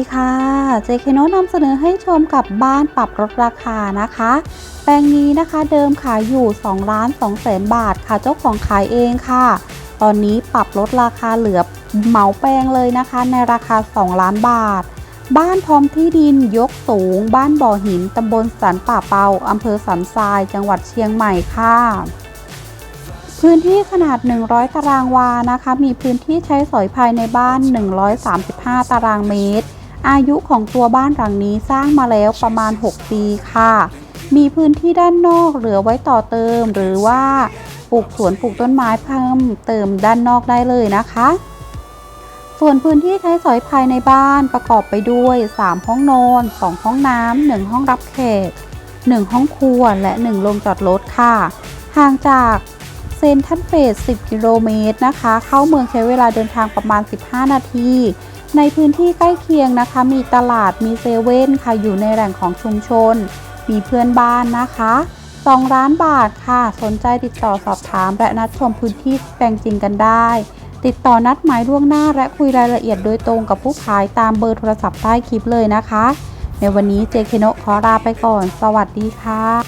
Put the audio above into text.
ดีค่ะ เจคโนนำเสนอให้ชมกับบ้านปรับลดราคานะคะ แปลงนี้นะคะเดิมขายอยู่2ล้าน2แสนบาทค่ะ เจ้าของขายเองค่ะ ตอนนี้ปรับลดราคาเหลือเหมาแปลงเลยนะคะ ในราคา 2 ล้านบาท บ้านพร้อมที่ดินยกสูง บ้านบ่อหินตำบลสันป่าเปาอำเภอสันทราย จังหวัดเชียงใหม่ค่ะพื้นที่ขนาด 100 ตารางวานะคะ มีพื้นที่ใช้สอยภายในบ้าน 135 ตารางเมตร อายุของตัวบ้านหลังนี้สร้างมาแล้วประมาณ 6 ปีค่ะ มีพื้นที่ด้านนอกเหลือไว้ต่อเติม หรือว่าปลูกสวนปลูกต้นไม้เพิ่มเติมด้านนอกได้เลยนะคะ ส่วนพื้นที่ใช้สอยภายในบ้านประกอบไปด้วย 3 ห้องนอน 2 ห้องน้ำ 1 ห้องรับแขก 1 ห้องครัว และ 1 โรงจอดรถค่ะ ห่างจากเซนทรันเฟส 10 กิโลเมตรนะคะ เข้าเมืองใช้เวลาเดินทางประมาณ 15 นาที ในพื้นที่ใกล้เคียงนะคะ มีตลาดมีเซเว่นค่ะอยู่ในแหล่งของชุมชน มีเพื่อนบ้านนะคะ2ล้านบาทค่ะ สนใจติดต่อสอบถามและนัดชมพื้นที่แปลงจริงกันได้ ติดต่อนัดหมายล่วงหน้าและคุยรายละเอียดโดยตรงกับผู้ขายตามเบอร์โทรศัพท์ใต้คลิปเลยนะคะ ในวันนี้เจเคโนขอลาไปก่อน สวัสดีค่ะ